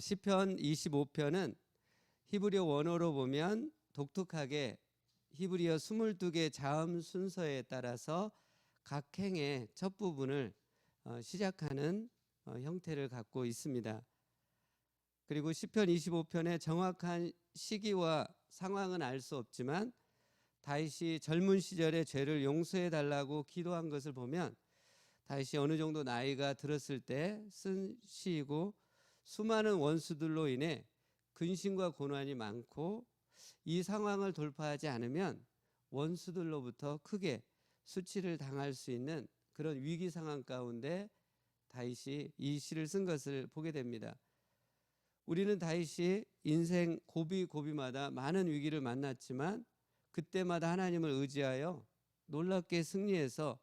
시편 25편은 히브리어 원어로 보면 독특하게 히브리어 22개 자음 순서에 따라서 각 행의 첫 부분을 어, 시작하는 어, 형태를 갖고 있습니다. 그리고 시편 25편의 정확한 시기와 상황은 알 수 없지만 다윗이 젊은 시절에 죄를 용서해 달라고 기도한 것을 보면 다윗이 어느 정도 나이가 들었을 때 쓴 시이고 수많은 원수들로 인해 근심과 고난이 많고 이 상황을 돌파하지 않으면 원수들로부터 크게 수치를 당할 수 있는 그런 위기 상황 가운데 다윗이 이 시를 쓴 것을 보게 됩니다. 우리는 다윗이 인생 고비 고비마다 많은 위기를 만났지만 그때마다 하나님을 의지하여 놀랍게 승리해서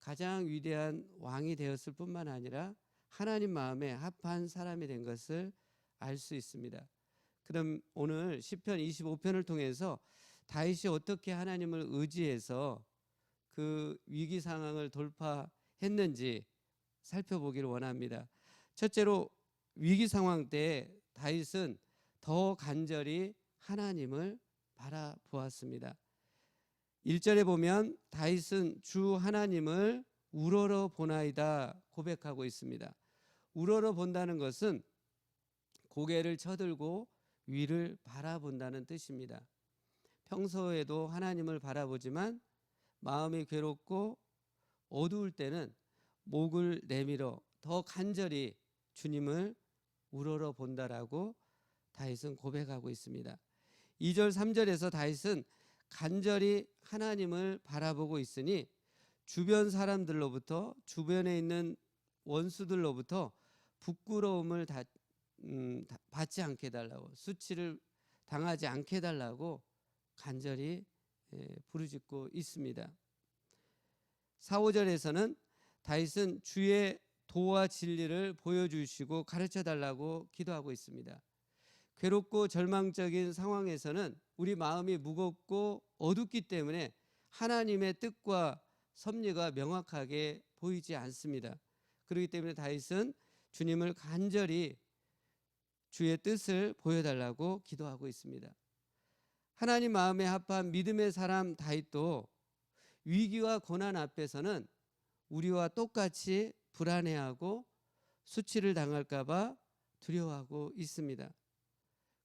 가장 위대한 왕이 되었을 뿐만 아니라 하나님 마음에 합한 사람이 된 것을 알 수 있습니다. 그럼 오늘 시편 25편을 통해서 다윗이 어떻게 하나님을 의지해서 그 위기 상황을 돌파했는지 살펴보기를 원합니다. 첫째로 위기 상황 때 다윗은 더 간절히 하나님을 바라보았습니다. 1절에 보면 다윗은 주 하나님을 우러러 보나이다 고백하고 있습니다. 우러러 본다는 것은 고개를 쳐들고 위를 바라본다는 뜻입니다. 평소에도 하나님을 바라보지만 마음이 괴롭고 어두울 때는 목을 내밀어 더 간절히 주님을 우러러 본다라고 다윗은 고백하고 있습니다. 2절 3절에서 다윗은 간절히 하나님을 바라보고 있으니 주변 사람들로부터 주변에 있는 원수들로부터 부끄러움을 다, 음, 다, 받지 않게 해달라고 수치를 당하지 않게 해달라고 간절히 예, 부르짖고 있습니다. 4, 5절에서는 다윗은 주의 도와 진리를 보여주시고 가르쳐 달라고 기도하고 있습니다. 괴롭고 절망적인 상황에서는 우리 마음이 무겁고 어둡기 때문에 하나님의 뜻과 섭리가 명확하게 보이지 않습니다. 그렇기 때문에 다윗은 주님을 간절히 주의 뜻을 보여달라고 기도하고 있습니다. 하나님 마음에 합한 믿음의 사람 다윗도 위기와 고난 앞에서는 우리와 똑같이 불안해하고 수치를 당할까봐 두려워하고 있습니다.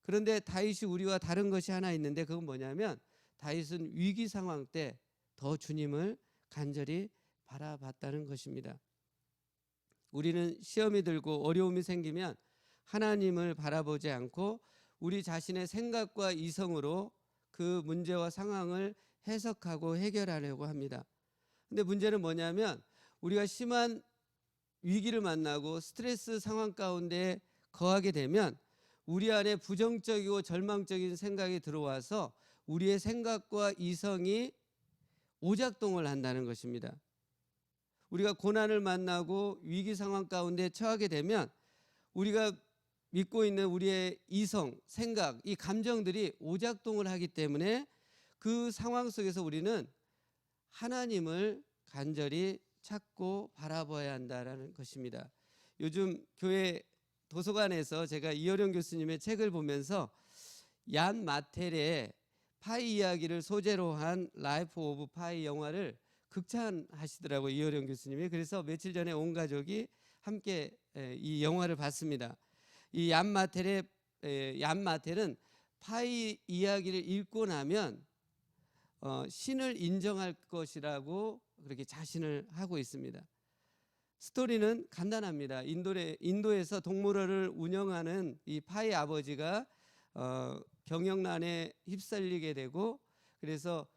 그런데 다윗이 우리와 다른 것이 하나 있는데 그건 뭐냐면 다윗은 위기 상황 때 더 주님을 간절히 바라봤다는 것입니다. 우리는 시험이 들고 어려움이 생기면 하나님을 바라보지 않고 우리 자신의 생각과 이성으로 그 문제와 상황을 해석하고 해결하려고 합니다. 근데 문제는 뭐냐면 우리가 심한 위기를 만나고 스트레스 상황 가운데 거하게 되면 우리 안에 부정적이고 절망적인 생각이 들어와서 우리의 생각과 이성이 오작동을 한다는 것입니다. 우리가 고난을 만나고 위기 상황 가운데 처하게 되면 우리가 믿고 있는 우리의 이성, 생각, 이 감정들이 오작동을 하기 때문에 그 상황 속에서 우리는 하나님을 간절히 찾고 바라봐야 한다라는 것입니다. 요즘 교회 도서관에서 제가 이어령 교수님의 책을 보면서 얀 마텔의 파이 이야기를 소재로 한 라이프 오브 파이 영화를 극찬하시더라고요. 이어령 교수님이. 그래서 며칠 전에 온 가족이 함께 이 영화를 봤습니다. 이 얀 마텔의 얀 마텔은 파이 이야기를 읽고 나면 어, 신을 인정할 것이라고 그렇게 자신을 하고 있습니다. 스토리는 간단합니다. 인도에, 인도에서 동물원을 운영하는 이 파이 아버지가 어, 경영난에 휩쓸리게 되고 그래서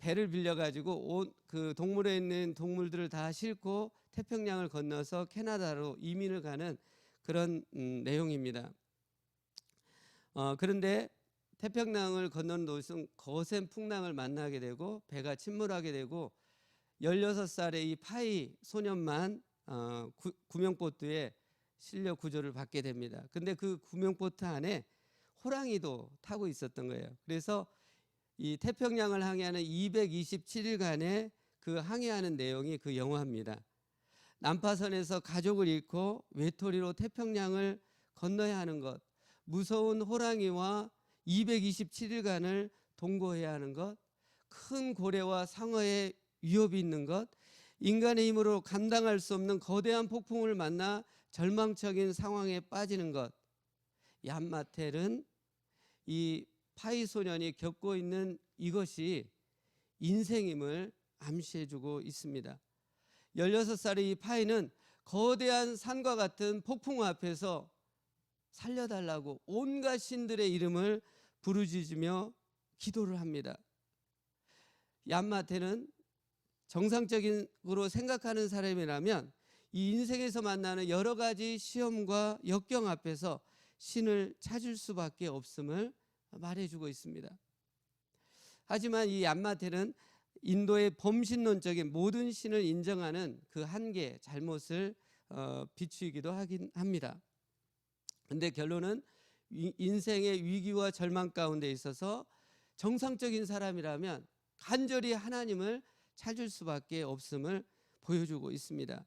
배를 빌려 가지고 온 그 동물에 있는 동물들을 다 싣고 태평양을 건너서 캐나다로 이민을 가는 그런 음, 내용입니다. 어, 그런데 태평양을 건너는 도중 거센 풍랑을 만나게 되고 배가 침몰하게 되고 16살의 이 파이 소년만 어, 구, 구명보트에 실려 구조를 받게 됩니다. 근데 그 구명보트 안에 호랑이도 타고 있었던 거예요. 그래서 이 태평양을 항해하는 227일간의 그 항해하는 내용이 그 영화입니다. 난파선에서 가족을 잃고 외톨이로 태평양을 건너야 하는 것, 무서운 호랑이와 227일간을 동거해야 하는 것, 큰 고래와 상어의 위협이 있는 것, 인간의 힘으로 감당할 수 없는 거대한 폭풍을 만나 절망적인 상황에 빠지는 것. 얀마텔은 이 파이 소년이 겪고 있는 이것이 인생임을 암시해주고 있습니다. 16살의 이 파이는 거대한 산과 같은 폭풍 앞에서 살려달라고 온갖 신들의 이름을 부르짖으며 기도를 합니다. 얀마테는 정상적으로 생각하는 사람이라면 이 인생에서 만나는 여러 가지 시험과 역경 앞에서 신을 찾을 수밖에 없음을 말해주고 있습니다. 하지만 이 얀마테는 인도의 범신론적인 모든 신을 인정하는 그 한계, 잘못을 어, 비추기도 하긴 합니다. 근데 결론은 위- 인생의 위기와 절망 가운데 있어서 정상적인 사람이라면 간절히 하나님을 찾을 수밖에 없음을 보여주고 있습니다.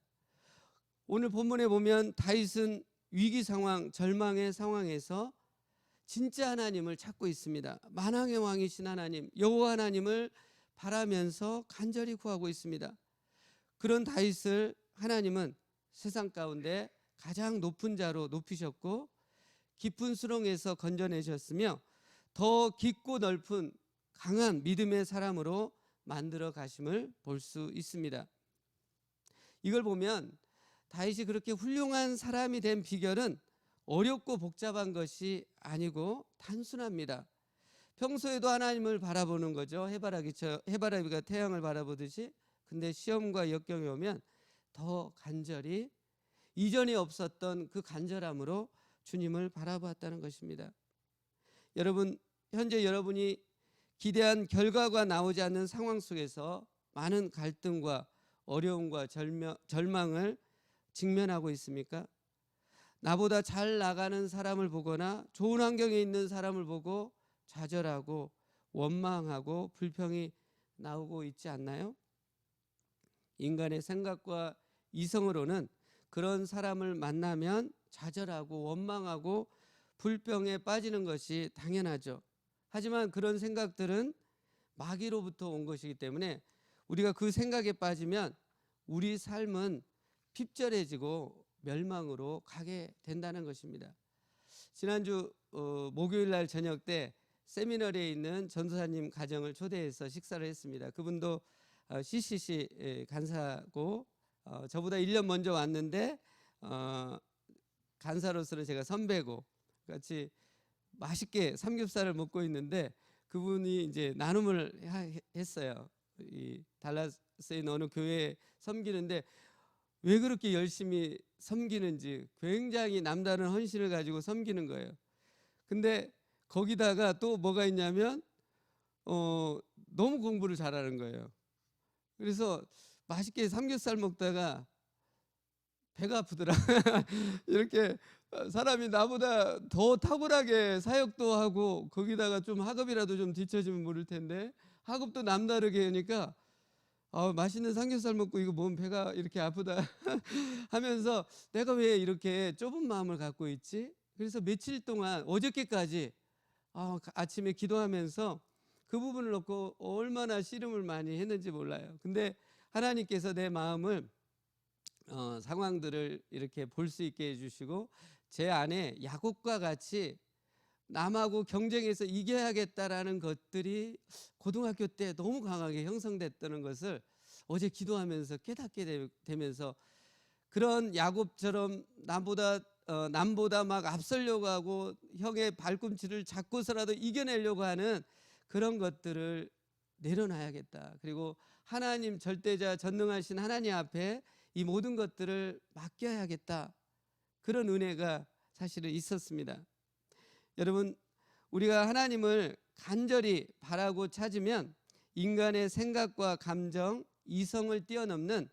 오늘 본문에 보면 다윗은 위기 상황, 절망의 상황에서 진짜 하나님을 찾고 있습니다. 만왕의 왕이신 하나님, 여호와 하나님을 바라면서 간절히 구하고 있습니다. 그런 다윗을 하나님은 세상 가운데 가장 높은 자로 높이셨고 깊은 수렁에서 건져내셨으며 더 깊고 넓은 강한 믿음의 사람으로 만들어 가심을 볼 수 있습니다. 이걸 보면 다윗이 그렇게 훌륭한 사람이 된 비결은 어렵고 복잡한 것이 아니고 단순합니다. 평소에도 하나님을 바라보는 거죠. 해바라기처 해바라기가 태양을 바라보듯이. 근데 시험과 역경이 오면 더 간절히 이전에 없었던 그 간절함으로 주님을 바라보았다는 것입니다. 여러분 현재 여러분이 기대한 결과가 나오지 않는 상황 속에서 많은 갈등과 어려움과 절망을 직면하고 있습니까? 나보다 잘 나가는 사람을 보거나 좋은 환경에 있는 사람을 보고 좌절하고 원망하고 불평이 나오고 있지 않나요? 인간의 생각과 이성으로는 그런 사람을 만나면 좌절하고 원망하고 불평에 빠지는 것이 당연하죠. 하지만 그런 생각들은 마귀로부터 온 것이기 때문에 우리가 그 생각에 빠지면 우리 삶은 핍절해지고 멸망으로 가게 된다는 것입니다. 지난주 어, 목요일 날 저녁 때 세미나리에 있는 전도사님 가정을 초대해서 식사를 했습니다. 그분도 어, CCC 에 간사고 어, 저보다 1년 먼저 왔는데 어, 간사로서는 제가 선배고 같이 맛있게 삼겹살을 먹고 있는데 그분이 이제 나눔을 하- 했어요. 이 달라스에 있는 어느 교회에 섬기는데 왜 그렇게 열심히 섬기는지 굉장히 남다른 헌신을 가지고 섬기는 거예요. 근데 거기다가 또 뭐가 있냐면 어 너무 공부를 잘하는 거예요. 그래서 맛있게 삼겹살 먹다가 배가 아프더라. 이렇게 사람이 나보다 더 탁월하게 사역도 하고 거기다가 좀 학업이라도 좀 뒤처지면 모를 텐데 학업도 남다르게 하니까 아, 맛있는 삼겹살 먹고 이거 몸 배가 이렇게 아프다 하면서 내가 왜 이렇게 좁은 마음을 갖고 있지? 그래서 며칠 동안 어저께까지 아, 아침에 기도하면서 그 부분을 놓고 얼마나 씨름을 많이 했는지 몰라요. 근데 하나님께서 내 마음을 어, 상황들을 이렇게 볼 수 있게 해주시고 제 안에 야곱과 같이 남하고 경쟁해서 이겨야겠다라는 것들이 고등학교 때 너무 강하게 형성됐다는 것을 어제 기도하면서 깨닫게 되- 되면서 그런 야곱처럼 남보다 어, 남보다 막 앞서려고 하고 형의 발꿈치를 잡고서라도 이겨내려고 하는 그런 것들을 내려놔야겠다. 그리고 하나님 절대자 전능하신 하나님 앞에 이 모든 것들을 맡겨야겠다. 그런 은혜가 사실은 있었습니다. 여러분, 우리가 하나님을 간절히 바라고 찾으면 인간의 생각과 감정, 이성을 뛰어넘는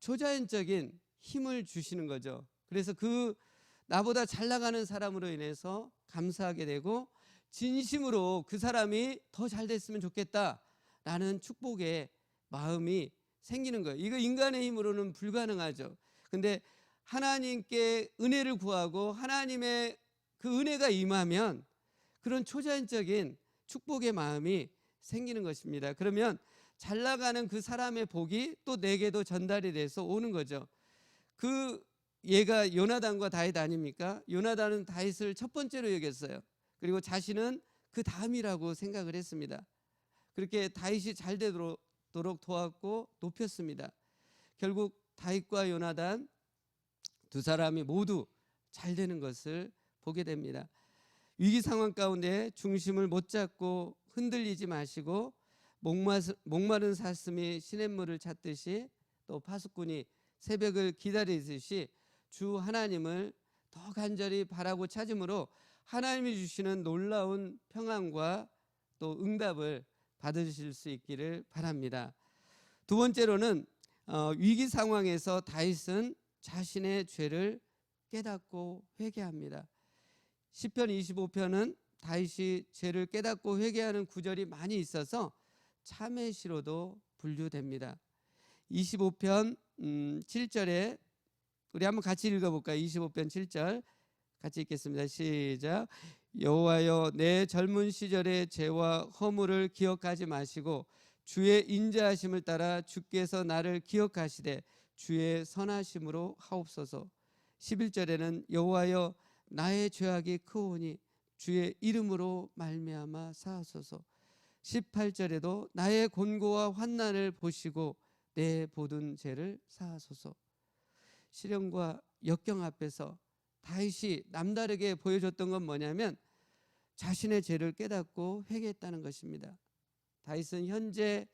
초자연적인 힘을 주시는 거죠. 그래서 그 나보다 잘 나가는 사람으로 인해서 감사하게 되고 진심으로 그 사람이 더 잘 됐으면 좋겠다라는 축복의 마음이 생기는 거예요. 이거 인간의 힘으로는 불가능하죠. 근데 하나님께 은혜를 구하고 하나님의 그 은혜가 임하면 그런 초자연적인 축복의 마음이 생기는 것입니다. 그러면 잘 나가는 그 사람의 복이 또 내게도 전달이 돼서 오는 거죠. 그 얘가 요나단과 다윗 아닙니까? 요나단은 다윗을 첫 번째로 여겼어요. 그리고 자신은 그 다음이라고 생각을 했습니다. 그렇게 다윗이 잘 되도록 도왔고 높였습니다. 결국 다윗과 요나단 두 사람이 모두 잘 되는 것을 보게 됩니다. 위기 상황 가운데 중심을 못 잡고 흔들리지 마시고 목마른 사슴이 시냇물을 찾듯이 또 파수꾼이 새벽을 기다리듯이 주 하나님을 더 간절히 바라고 찾음으로 하나님이 주시는 놀라운 평안과 또 응답을 받으실 수 있기를 바랍니다. 두 번째로는 어, 위기 상황에서 다윗은 자신의 죄를 깨닫고 회개합니다. 시편 25편은 다윗이 죄를 깨닫고 회개하는 구절이 많이 있어서 참회시로도 분류됩니다. 25편 음, 7절에 우리 한번 같이 읽어볼까요? 25편 7절 같이 읽겠습니다. 시작. 여호와여 내 젊은 시절의 죄와 허물을 기억하지 마시고 주의 인자하심을 따라 주께서 나를 기억하시되 주의 선하심으로 하옵소서. 11절에는 여호와여 나의 죄악이 크오니 주의 이름으로 말미암아 사하소서. 18절에도 나의 곤고와 환난을 보시고 내 보든 죄를 사하소서. 시련과 역경 앞에서 다윗이 남다르게 보여줬던 건 뭐냐면 자신의 죄를 깨닫고 회개했다는 것입니다. 다윗은 현재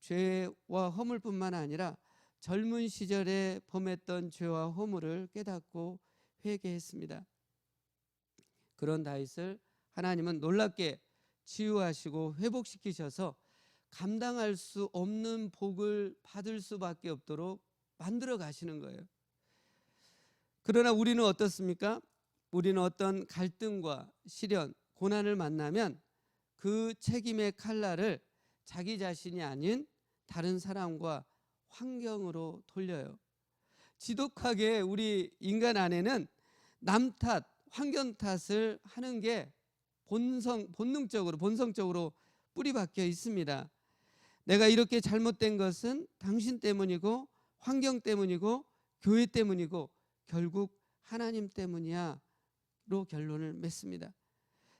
죄와 허물뿐만 아니라 젊은 시절에 범했던 죄와 허물을 깨닫고 회개했습니다. 그런 다윗을 하나님은 놀랍게 치유하시고 회복시키셔서 감당할 수 없는 복을 받을 수밖에 없도록 만들어 가시는 거예요. 그러나 우리는 어떻습니까? 우리는 어떤 갈등과 시련, 고난을 만나면 그 책임의 칼날을 자기 자신이 아닌 다른 사람과 환경으로 돌려요. 지독하게 우리 인간 안에는 남 탓, 환경 탓을 하는 게 본성, 본능적으로, 본성적으로 뿌리 박혀 있습니다. 내가 이렇게 잘못된 것은 당신 때문이고, 환경 때문이고, 교회 때문이고, 결국 하나님 때문이야. 로 결론을 맺습니다.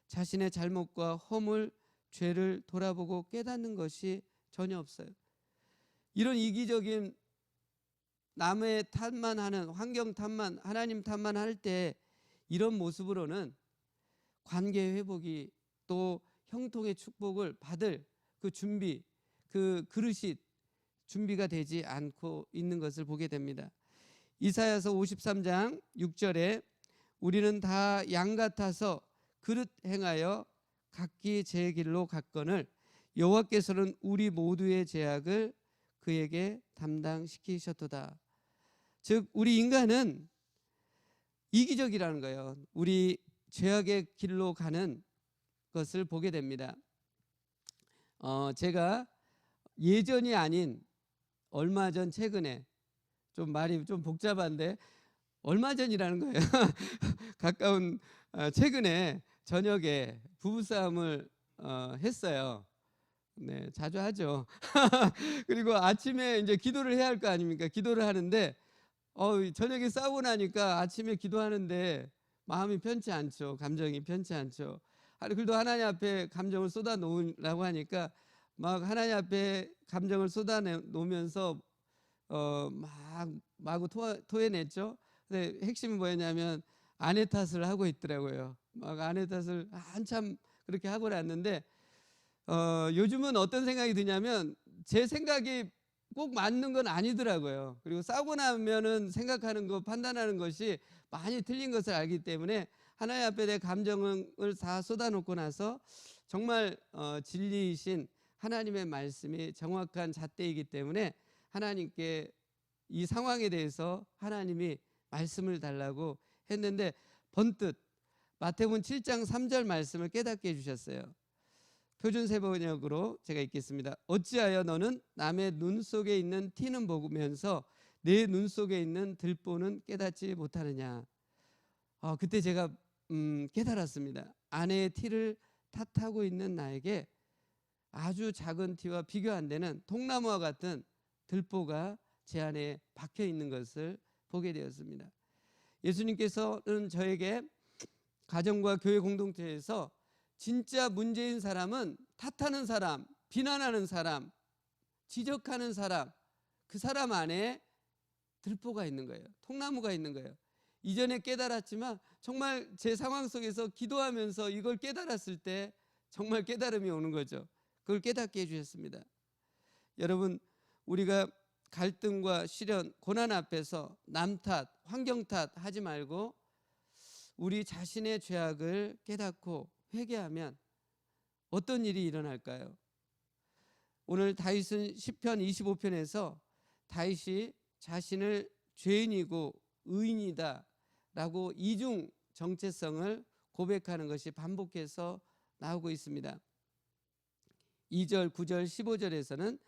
자신의 잘못과 허물, 죄를 돌아보고 깨닫는 것이 전혀 없어요. 이런 이기적인 남의 탓만 하는 환경 탓만 하나님 탓만 할 때 이런 모습으로는 관계 회복이 또 형통의 축복을 받을 그 준비 그 그릇이 준비가 되지 않고 있는 것을 보게 됩니다. 이사야서 53장 6절에 우리는 다 양 같아서 그릇 행하여 각기 제 길로 갔거늘 여호와께서는 우리 모두의 죄악을 그에게 담당시키셨도다. 즉 우리 인간은 이기적이라는 거예요. 우리 죄악의 길로 가는 것을 보게 됩니다. 어, 제가 예전이 아닌 얼마 전 최근에 좀 말이 좀 복잡한데 얼마 전이라는 거예요. 가까운 어, 최근에 저녁에 부부싸움을 어, 했어요. 네, 자주 하죠. 그리고 아침에 이제 기도를 해야 할 거 아닙니까? 기도를 하는데 어, 저녁에 싸우고 나니까 아침에 기도하는데 마음이 편치 않죠. 감정이 편치 않죠. 그래도 하나님 앞에 감정을 쏟아 놓으라고 하니까 막 하나님 앞에 감정을 쏟아 놓으면서 어, 막 마구 토, 토해냈죠. 근데 핵심이 뭐였냐면 아내 탓을 하고 있더라고요. 막 아내 탓을 한참 그렇게 하고 났는데 어, 요즘은 어떤 생각이 드냐면 제 생각이 꼭 맞는 건 아니더라고요. 그리고 싸우고 나면은 생각하는 거 판단하는 것이 많이 틀린 것을 알기 때문에 하나님 앞에 내 감정을 다 쏟아놓고 나서 정말 어, 진리이신 하나님의 말씀이 정확한 잣대이기 때문에 하나님께 이 상황에 대해서 하나님이 말씀을 달라고 했는데 번뜩 마태복음 7장 3절 말씀을 깨닫게 해주셨어요. 표준 세 번역으로 제가 읽겠습니다. 어찌하여 너는 남의 눈 속에 있는 티는 보면서 내 눈 속에 있는 들보는 깨닫지 못하느냐. 아, 그때 제가 음, 깨달았습니다. 아내의 티를 탓하고 있는 나에게 아주 작은 티와 비교 안 되는 통나무와 같은 들보가 제 안에 박혀 있는 것을 보게 되었습니다. 예수님께서는 저에게 가정과 교회 공동체에서 진짜 문제인 사람은 탓하는 사람, 비난하는 사람, 지적하는 사람, 그 사람 안에 들보가 있는 거예요. 통나무가 있는 거예요. 이전에 깨달았지만 정말 제 상황 속에서 기도하면서 이걸 깨달았을 때 정말 깨달음이 오는 거죠. 그걸 깨닫게 해주셨습니다. 여러분, 우리가 갈등과 시련, 고난 앞에서 남 탓, 환경 탓 하지 말고 우리 자신의 죄악을 깨닫고 회개하면 어떤 일이 일어날까요? 오늘 다윗은 시편 25편에서 다윗이 자신을 죄인이고 의인이다 라고 이중 정체성을 고백하는 것이 반복해서 나오고 있습니다. 2절, 9절, 15절에서는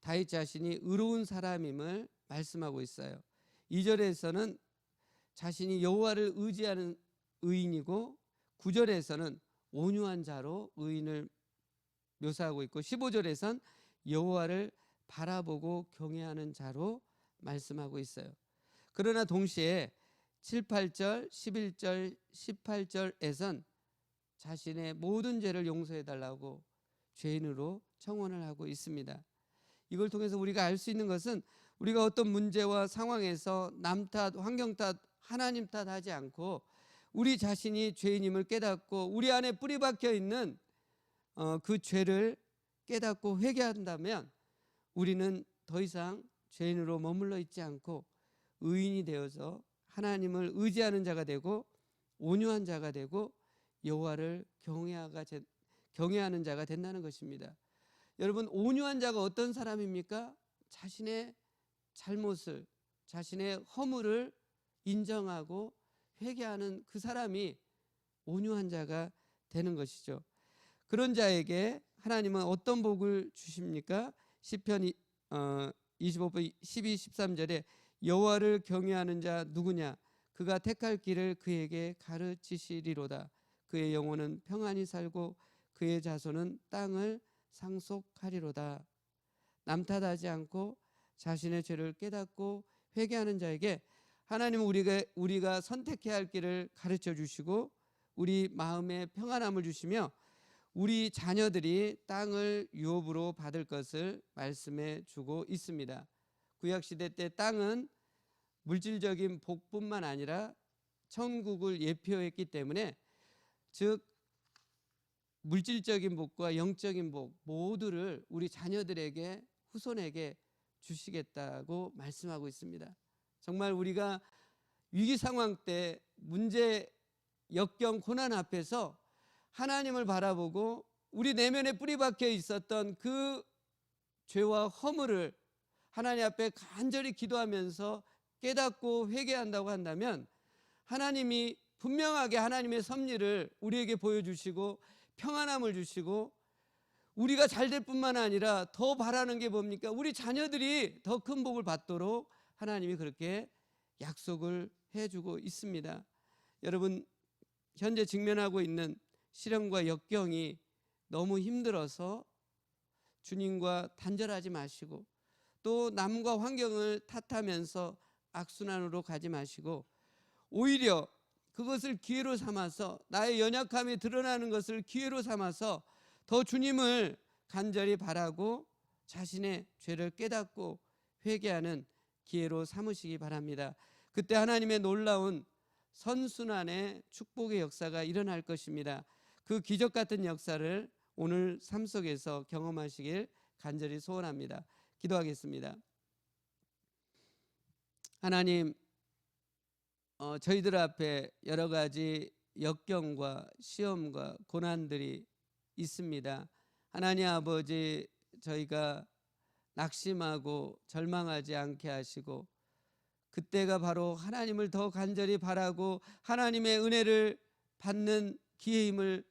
다윗 자신이 의로운 사람임을 말씀하고 있어요. 2절에서는 자신이 여호와를 의지하는 의인이고 9절에서는 온유한 자로 의인을 묘사하고 있고 15절에선 여호와를 바라보고 경외하는 자로 말씀하고 있어요. 그러나 동시에 7, 8절, 11절, 18절에선 자신의 모든 죄를 용서해 달라고 죄인으로 청원을 하고 있습니다. 이걸 통해서 우리가 알 수 있는 것은 우리가 어떤 문제와 상황에서 남 탓, 환경 탓, 하나님 탓 하지 않고 우리 자신이 죄인임을 깨닫고 우리 안에 뿌리 박혀 있는 어, 그 죄를 깨닫고 회개한다면 우리는 더 이상 죄인으로 머물러 있지 않고 의인이 되어서 하나님을 의지하는 자가 되고 온유한 자가 되고 여호와를 경외하는 자가 된다는 것입니다. 여러분 온유한 자가 어떤 사람입니까? 자신의 잘못을 자신의 허물을 인정하고 회개하는 그 사람이 온유한 자가 되는 것이죠. 그런 자에게 하나님은 어떤 복을 주십니까? 시편 어, 25편 12, 13절에 여호와를 경외하는 자 누구냐? 그가 택할 길을 그에게 가르치시리로다. 그의 영혼은 평안히 살고 그의 자손은 땅을 상속하리로다. 남 탓하지 않고 자신의 죄를 깨닫고 회개하는 자에게 하나님은 우리가 우리가 선택해야 할 길을 가르쳐 주시고 우리 마음에 평안함을 주시며 우리 자녀들이 땅을 유업으로 받을 것을 말씀해 주고 있습니다. 구약 시대 때 땅은 물질적인 복뿐만 아니라 천국을 예표했기 때문에 즉 물질적인 복과 영적인 복 모두를 우리 자녀들에게 후손에게 주시겠다고 말씀하고 있습니다. 정말 우리가 위기 상황 때 문제 역경 고난 앞에서 하나님을 바라보고 우리 내면에 뿌리 박혀 있었던 그 죄와 허물을 하나님 앞에 간절히 기도하면서 깨닫고 회개한다고 한다면 하나님이 분명하게 하나님의 섭리를 우리에게 보여주시고 평안함을 주시고 우리가 잘 될 뿐만 아니라 더 바라는 게 뭡니까? 우리 자녀들이 더 큰 복을 받도록 하나님이 그렇게 약속을 해주고 있습니다. 여러분 현재 직면하고 있는 시련과 역경이 너무 힘들어서 주님과 단절하지 마시고 또 남과 환경을 탓하면서 악순환으로 가지 마시고 오히려 그것을 기회로 삼아서 나의 연약함이 드러나는 것을 기회로 삼아서 더 주님을 간절히 바라고 자신의 죄를 깨닫고 회개하는 기회로 삼으시기 바랍니다. 그때 하나님의 놀라운 선순환의 축복의 역사가 일어날 것입니다. 그 기적 같은 역사를 오늘 삶 속에서 경험하시길 간절히 소원합니다. 기도하겠습니다. 하나님, 어, 저희들 앞에 여러 가지 역경과 시험과 고난들이 있습니다. 하나님 아버지, 저희가 낙심하고 절망하지 않게 하시고 그때가 바로 하나님을 더 간절히 바라고 하나님의 은혜를 받는 기회임을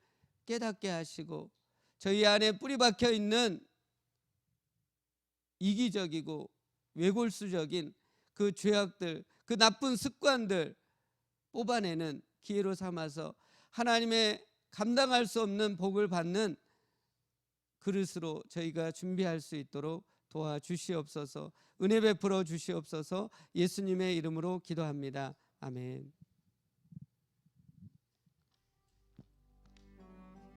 깨닫게 하시고 저희 안에 뿌리 박혀 있는 이기적이고 외골수적인 그 죄악들, 그 나쁜 습관들 뽑아내는 기회로 삼아서 하나님의 감당할 수 없는 복을 받는 그릇으로 저희가 준비할 수 있도록 도와주시옵소서 은혜 베풀어 주시옵소서 예수님의 이름으로 기도합니다. 아멘.